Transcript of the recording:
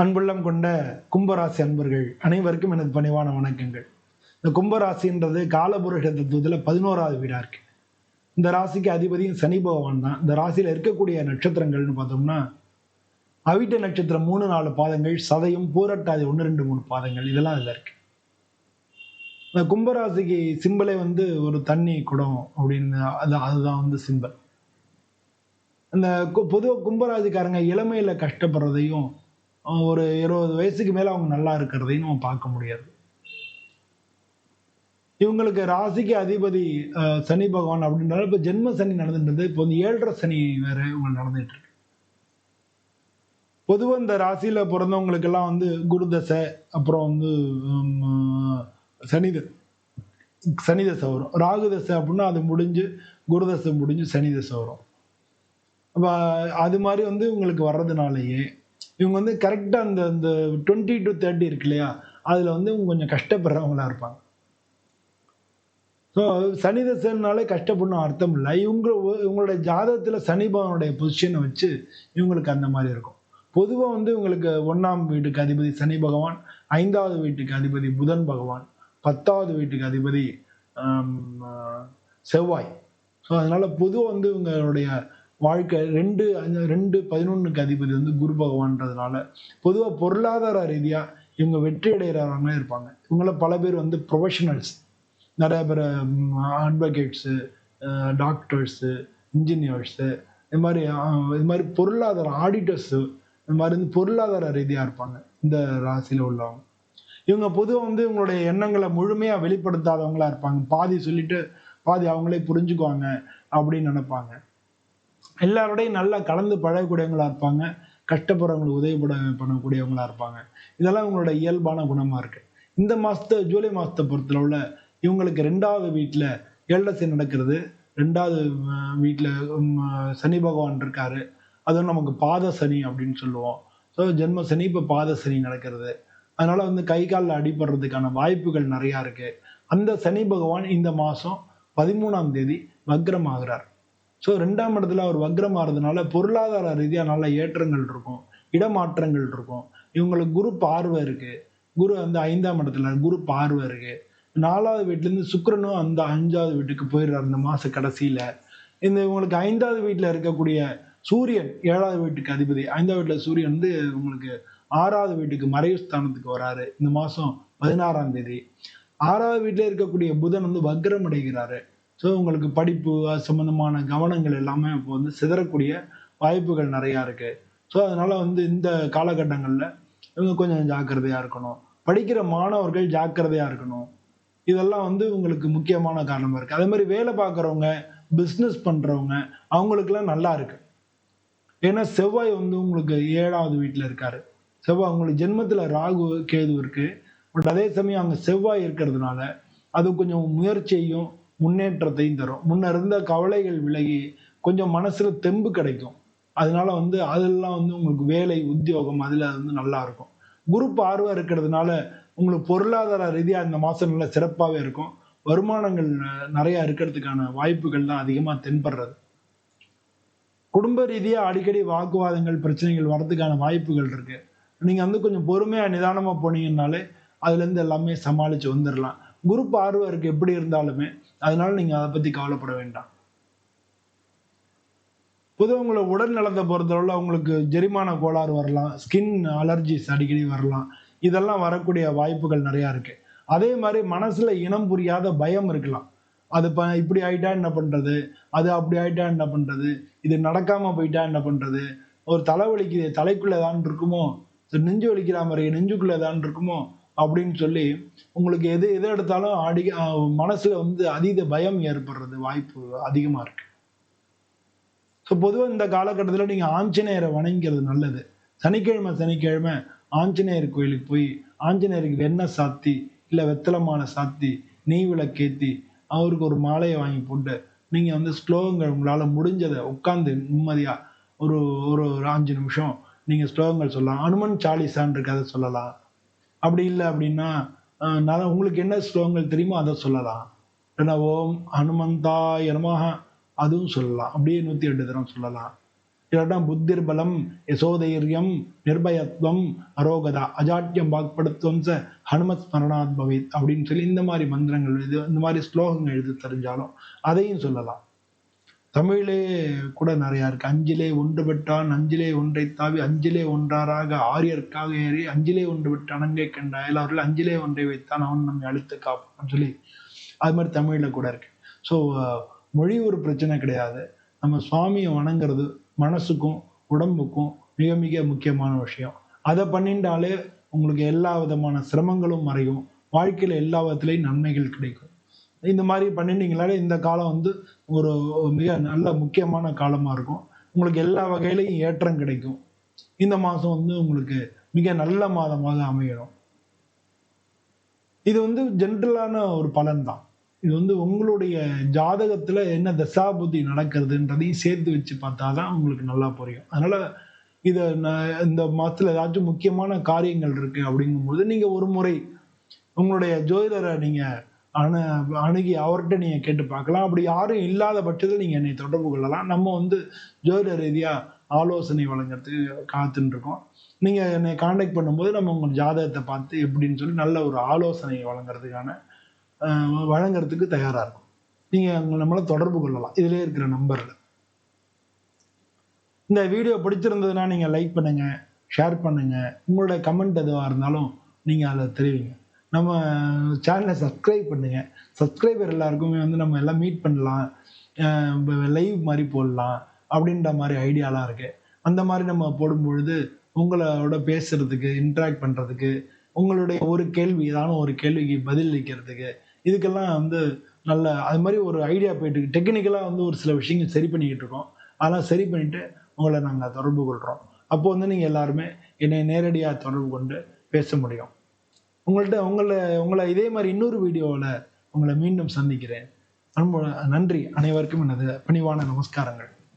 அன்புள்ளம் கொண்ட கும்பராசி அன்பர்கள் அனைவருக்கும் எனது பணிவான வணக்கங்கள். இந்த கும்பராசின்றது காலபுருஷ தத்துவத்தில் பதினோராவது வீடாக இருக்கு. இந்த ராசிக்கு அதிபதியும் சனி பகவான் தான். இந்த ராசியில் இருக்கக்கூடிய நட்சத்திரங்கள்னு பார்த்தோம்னா அவிட்ட நட்சத்திரம் மூணு நாலு பாதங்கள் சதையும் பூரட்டாதி ஒன்று ரெண்டு மூணு பாதங்கள் இதெல்லாம் அதில் இருக்கு. இந்த கும்பராசிக்கு சிம்பிளே வந்து ஒரு தண்ணி குடம் அப்படின்னு அது அதுதான் வந்து சிம்பிள். அந்த பொதுவாக கும்பராசிக்காரங்க இளமையில் கஷ்டப்படுறதையும் ஒரு இருபது வயசுக்கு மேல அவங்க நல்லா இருக்கிறதையும் நம்ம பார்க்க முடியாது. இவங்களுக்கு ராசிக்கு அதிபதி சனி பகவான் அப்படின்றால இப்போ ஜென்ம சனி நடந்துட்டு இப்போ வந்து ஏழரை சனி வேற இவங்க நடந்துட்டு இருக்கு பொதுவாக இந்த ராசியில பிறந்தவங்களுக்கெல்லாம் வந்து குருதசை அப்புறம் வந்து சனித சனி தசை வரும். ராகு தசை அப்படின்னா அது முடிஞ்சு குருதசை முடிஞ்சு சனி தசை வரும். அப்போ அது மாதிரி வந்து உங்களுக்கு வர்றதுனாலயே இவங்க வந்து கரெக்டாக அந்த அந்த டுவெண்ட்டி டு தேர்ட்டி இருக்கு இல்லையா? அதில் வந்து இவங்க கொஞ்சம் கஷ்டப்படுறவங்களா இருப்பாங்க. ஸோ சனி தசைனாலே கஷ்டப்படணும் அர்த்தம் இல்லை. இவங்க இவங்களோட ஜாதகத்தில் சனி பகவானுடைய பொசிஷனை வச்சு இவங்களுக்கு அந்த மாதிரி இருக்கும். பொதுவாக வந்து இவங்களுக்கு ஒன்றாம் வீட்டுக்கு அதிபதி சனி பகவான் ஐந்தாவது வீட்டுக்கு அதிபதி புதன் பகவான் பத்தாவது வீட்டுக்கு அதிபதி செவ்வாய். ஸோ அதனால் பொதுவாக வந்து இவங்களுடைய வாழ்க்கை ரெண்டு ரெண்டு பதினொன்றுக்கு அதிபதி வந்து குரு பகவான்றதுனால பொதுவாக பொருளாதார ரீதியாக இவங்க வெற்றி அடைகிறவங்களே இருப்பாங்க. இவங்கள பல பேர் வந்து ப்ரொஃபஷனல்ஸ் நிறைய பேர் அட்வொகேட்ஸு டாக்டர்ஸு இன்ஜினியர்ஸு இது மாதிரி இது மாதிரி பொருளாதார ஆடிட்டர்ஸு இந்த மாதிரி வந்து பொருளாதார ரீதியாக இருப்பாங்க இந்த ராசியில் உள்ளவங்க. இவங்க பொதுவாக வந்து இவங்களுடைய எண்ணங்களை முழுமையாக வெளிப்படுத்தாதவங்களா இருப்பாங்க. பாதி சொல்லிட்டு பாதி அவங்களே புரிஞ்சுக்குவாங்க அப்படின்னு நினைப்பாங்க. எல்லாரோடையும் நல்லா கலந்து பழகக்கூடியவங்களா இருப்பாங்க. கஷ்டப்படுறவங்களுக்கு உதவி பட பண்ணக்கூடியவங்களா இருப்பாங்க. இதெல்லாம் இவங்களோட இயல்பான குணமா இருக்கு. இந்த மாசத்தை ஜூலை மாசத்தை உள்ள இவங்களுக்கு ரெண்டாவது வீட்டில் ஏழரசை நடக்கிறது. ரெண்டாவது வீட்டில் சனி பகவான் இருக்காரு. அதுவும் நமக்கு பாத சனி அப்படின்னு சொல்லுவோம். ஸோ ஜென்ம சனி இப்போ பாத சனி நடக்கிறது. அதனால வந்து கை காலில் அடிபடுறதுக்கான வாய்ப்புகள் நிறையா இருக்கு. அந்த சனி பகவான் இந்த மாதம் பதிமூணாம் தேதி வக்ரம் ஆகிறார் ஸோ ரெண்டாம் இடத்துல அவர் வக்ரம் ஆகிறதுனால பொருளாதார ரீதியாக நல்ல ஏற்றங்கள் இருக்கும் இடமாற்றங்கள் இருக்கும். இவங்களுக்கு குரு பார்வை இருக்குது குரு வந்து ஐந்தாம் இடத்துல குரு பார்வை இருக்குது நாலாவது வீட்டிலேருந்து சுக்கரனும் அந்த அஞ்சாவது வீட்டுக்கு போயிடுறாரு இந்த மாத கடைசியில். இந்த இவங்களுக்கு ஐந்தாவது வீட்டில் இருக்கக்கூடிய சூரியன் ஏழாவது வீட்டுக்கு அதிபதி. ஐந்தாவது வீட்டில் சூரியன் வந்து உங்களுக்கு ஆறாவது வீட்டுக்கு மறைவு ஸ்தானத்துக்கு வராரு. இந்த மாதம் பதினாறாம் தேதி. ஆறாவது வீட்டில் இருக்கக்கூடிய புதன் வந்து வக்ரம் அடைகிறாரு. ஸோ உங்களுக்கு படிப்பு அது சம்பந்தமான கவனங்கள் எல்லாமே இப்போ வந்து சிதறக்கூடிய வாய்ப்புகள் நிறையா இருக்குது ஸோ அதனால் வந்து இந்த காலகட்டங்களில் இவங்க கொஞ்சம் ஜாக்கிரதையாக இருக்கணும். படிக்கிற மாணவர்கள் ஜாக்கிரதையாக இருக்கணும். இதெல்லாம் வந்து உங்களுக்கு முக்கியமான காரணமாக இருக்குது அதே மாதிரி வேலை பார்க்குறவங்க பிஸ்னஸ் பண்ணுறவங்க அவங்களுக்குலாம் நல்லா இருக்குது ஏன்னா செவ்வாய் வந்து உங்களுக்கு ஏழாவது வீட்டில் இருக்காரு. செவ்வாய் உங்களுக்கு ஜென்மத்தில் ராகு கேது இருக்குது பட் அதே சமயம் அங்கே செவ்வாய் இருக்கிறதுனால அது கொஞ்சம் முயற்சியையும் முன்னேற்றத்தையும் தரும். முன்ன இருந்த கவலைகள் விலகி கொஞ்சம் மனசுல தெம்பு கிடைக்கும். அதனால வந்து அதெல்லாம் வந்து உங்களுக்கு வேலை உத்தியோகம் அதுல வந்து நல்லா இருக்கும். குரு பார்வை இருக்கிறதுனால உங்களுக்கு பொருளாதார ரீதியா இந்த மாசம் நல்லா சிறப்பாகவே இருக்கும். வருமானங்கள் நிறையா நிறைய இருக்கிறதுக்கான வாய்ப்புகள் தான் அதிகமா தென்படுறது. குடும்ப ரீதியா அடிக்கடி வாக்குவாதங்கள் பிரச்சனைகள் வரதுக்கான வாய்ப்புகள் இருக்கு. நீங்க வந்து கொஞ்சம் பொறுமையா நிதானமா போனீங்கன்னாலே அதுல இருந்து எல்லாமே சமாளிச்சு வந்துடலாம் குரூப் ஆர்வம் இருக்குது எப்படி இருந்தாலுமே. அதனால நீங்க அதை பத்தி கவலைப்பட வேண்டாம். பொதுவாக உங்களை உடல் நலத்தை பொறுத்தளவுல உங்களுக்கு ஜெரிமான கோளாறு வரலாம் ஸ்கின் அலர்ஜிஸ் அடிக்கடி வரலாம். இதெல்லாம் வரக்கூடிய வாய்ப்புகள் நிறையா இருக்கு. அதே மாதிரி மனசுல இனம் புரியாத பயம் இருக்கலாம். அது ப இப்படி ஆயிட்டா என்ன பண்றது? அது அப்படி ஆயிட்டா என்ன பண்றது? இது நடக்காம போயிட்டா என்ன பண்றது? ஒரு தலைவலிக்குது தலைக்குள்ள ஏதான் இருக்குமோ? நெஞ்சு வலிக்கிற மாதிரி நெஞ்சுக்குள்ள ஏதான் இருக்குமோ? அப்படின்னு சொல்லி உங்களுக்கு எது எது எடுத்தாலும் அடி மனசுல வந்து அதீத பயம் ஏற்படுறது வாய்ப்பு அதிகமா இருக்கு. ஸோ பொதுவாக இந்த காலகட்டத்தில் நீங்கள் ஆஞ்சநேயரை வணங்கிறது நல்லது. சனிக்கிழமை சனிக்கிழமை ஆஞ்சநேயர் கோயிலுக்கு போய் ஆஞ்சநேயருக்கு வெண்ணெய் சாத்தி இல்லை வெத்தலமான சாத்தி நெய் விளக்கேத்தி அவருக்கு ஒரு மாலையை வாங்கி போட்டு நீங்கள் வந்து ஸ்லோகங்கள் உங்களால் முடிஞ்சதை உட்காந்து நிம்மதியாக ஒரு ஒரு ஒரு அஞ்சு நிமிஷம் நீங்கள் ஸ்லோகங்கள் சொல்லலாம். அனுமன் சாலிசான்ற கதை சொல்லலாம். அப்படி இல்லை அப்படின்னா நான் உங்களுக்கு என்ன ஸ்லோகங்கள் தெரியுமோ அதை சொல்லலாம். இல்லைன்னா ஓம் ஹனுமந்தா எனமாக அதுவும் சொல்லலாம். அப்படியே நூற்றி எட்டு தரம் சொல்லலாம். இல்லாட்டா புத்திர் பலம் யசோதைரியம் நிர்பயத்துவம் அரோகதா அஜாட்டியம் வாக்படுத்துவம் ச ஹனுமத் ஸ்மரணாத் பவித் அப்படின்னு சொல்லி இந்த மாதிரி மந்திரங்கள் இது இந்த மாதிரி ஸ்லோகங்கள் எழுத தெரிஞ்சாலும் அதையும் சொல்லலாம். தமிழே கூட நிறையா இருக்கு. அஞ்சிலே ஒன்றுபட்டான் அஞ்சிலே ஒன்றை தாவி அஞ்சிலே ஒன்றாராக ஆரியர்க்காக ஏறி அஞ்சிலே ஒன்றுபட்டு அணங்கை கண்ட அயலாரில் அஞ்சிலே ஒன்றை வைத்தான் அவன் நம்மை அழுத்து காப்பான்னு சொல்லி அது மாதிரி தமிழில் கூட இருக்கு. ஸோ மொழி ஒரு பிரச்சனை கிடையாது. நம்ம சுவாமியை வணங்குறது மனசுக்கும் உடம்புக்கும் மிக மிக முக்கியமான விஷயம். அதை பண்ணிட்டாலே உங்களுக்கு எல்லா விதமான சிரமங்களும் மறையும். வாழ்க்கையில் எல்லா விதத்துலேயும் நன்மைகள் கிடைக்கும். இந்த மாதிரி பண்ணிட்டீங்களாலே இந்த காலம் வந்து ஒரு மிக நல்ல முக்கியமான காலமாக இருக்கும். உங்களுக்கு எல்லா வகையிலையும் ஏற்றம் கிடைக்கும். இந்த மாதம் வந்து உங்களுக்கு மிக நல்ல மாதமாக அமையணும். இது வந்து ஜென்ரலான ஒரு பலன் தான் இது வந்து உங்களுடைய ஜாதகத்தில் என்ன தசாபுத்தி நடக்கிறதுன்றதையும் சேர்த்து வச்சு பார்த்தா தான் உங்களுக்கு நல்லா புரியும். அதனால் இதை நான் இந்த மாதத்தில் ஏதாச்சும் முக்கியமான காரியங்கள் இருக்குது அப்படிங்கும்போது நீங்கள் ஒரு முறை உங்களுடைய ஜோதிடரை நீங்கள் அணு அணுகி அவர்கிட்ட நீங்க கேட்டு பார்க்கலாம். அப்படி யாரும் இல்லாத பட்சத்தில் நீங்க என்னை தொடர்பு கொள்ளலாம். நம்ம வந்து ஜோதிட ரீதியா ஆலோசனை வழங்குறதுக்கு காத்துட்டு இருக்கோம் நீங்க என்னை காண்டாக்ட் பண்ணும்போது நம்ம உங்க ஜாதகத்தை பார்த்து எப்படின்னு சொல்லி நல்ல ஒரு ஆலோசனை வழங்குறதுக்கான வழங்குறதுக்கு தயாரா இருக்கும். நீங்க நம்மளை தொடர்பு கொள்ளலாம். இதுலயே இருக்கிற நம்பர்ல. இந்த வீடியோ பிடிச்சிருந்ததுன்னா நீங்க லைக் பண்ணுங்க ஷேர் பண்ணுங்க. உங்களோட கமெண்ட் எதுவாக இருந்தாலும் நீங்க அதில் தெரிவிங்க. நம்ம சேனலை சப்ஸ்கிரைப் பண்ணுங்க. சப்ஸ்கிரைபர் எல்லாருக்குமே வந்து நம்ம எல்லாம் மீட் பண்ணலாம். லைவ் மாதிரி போடலாம். அப்படின்ற மாதிரி ஐடியாலாம் இருக்கு. அந்த மாதிரி நம்ம போடும்பொழுது உங்களோட பேசுறதுக்கு இன்ட்ராக்ட் பண்றதுக்கு உங்களுடைய ஒரு கேள்வி ஏதாவது ஒரு கேள்விக்கு பதில் அளிக்கிறதுக்கு இதுக்கெல்லாம் வந்து நல்ல அது மாதிரி ஒரு ஐடியா போயிட்டு டெக்னிக்கலாக வந்து ஒரு சில விஷயங்கள் சரி பண்ணிக்கிட்டு இருக்கோம். அதெல்லாம் சரி பண்ணிட்டு உங்களை நாங்கள் தொடர்பு கொள்கிறோம் அப்போ வந்து நீங்கள் எல்லாருமே என்னை நேரடியாக தொடர்பு கொண்டு பேச முடியும். உங்கள்கிட்ட உங்களை உங்களை இதே மாதிரி இன்னொரு வீடியோவில் உங்களை மீண்டும் சந்திக்கிறேன். நன்றி. அனைவருக்கும் எனது பணிவான நமஸ்காரங்கள்.